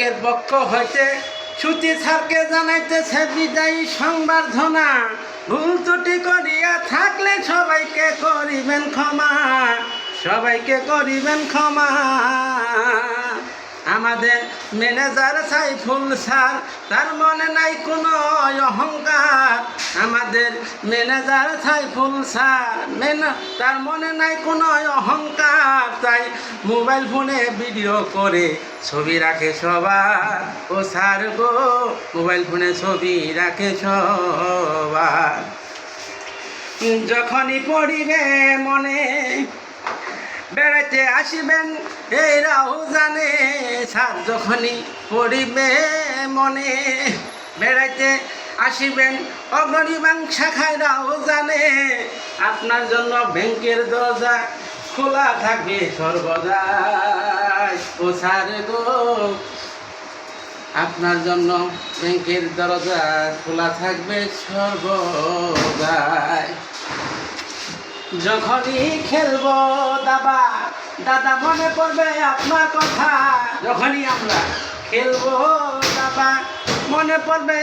ব্যাংকের পক্ষ হইতে সুতি স্যারকে জানাইতেছে, বিদায়ী সংবর্ধনা। ভুল ত্রুটি করিয়া থাকলে সবাইকে করিবেন ক্ষমা। সবাইকে করিবেন ক্ষমা। আমাদের ম্যানেজার সাইফুল স্যার, তার মনে নাই কোনো অহংকার। আমাদের ম্যানেজার সাইফুল স্যার মেনা তার মনে নাই কোনো অহংকার, তাই মোবাইল ফোনে ভিডিও করে ছবি রাখে সবার। ও স্যার গো, মোবাইল ফোনে ছবি রাখে সবার। যখনই পড়িবে মনে, বেড়াইতে আসিবেন এইরাও জানে স্যার, যখনই পড়িবে মনে, বেড়াইতে আসিবেন অগরিবাং শাখায়রাও জানে। আপনার জন্য ব্যাংকের দরজা খোলা থাকবে সর্বদাই। ও স্যার গো, আপনার জন্য ব্যাংকের দরজা খোলা থাকবে সর্বদাই। যখনই খেলব দাবা দাদা মনে পড়বে আপনার কথা। যখনই আমরা খেলব দাবা মনে পড়বে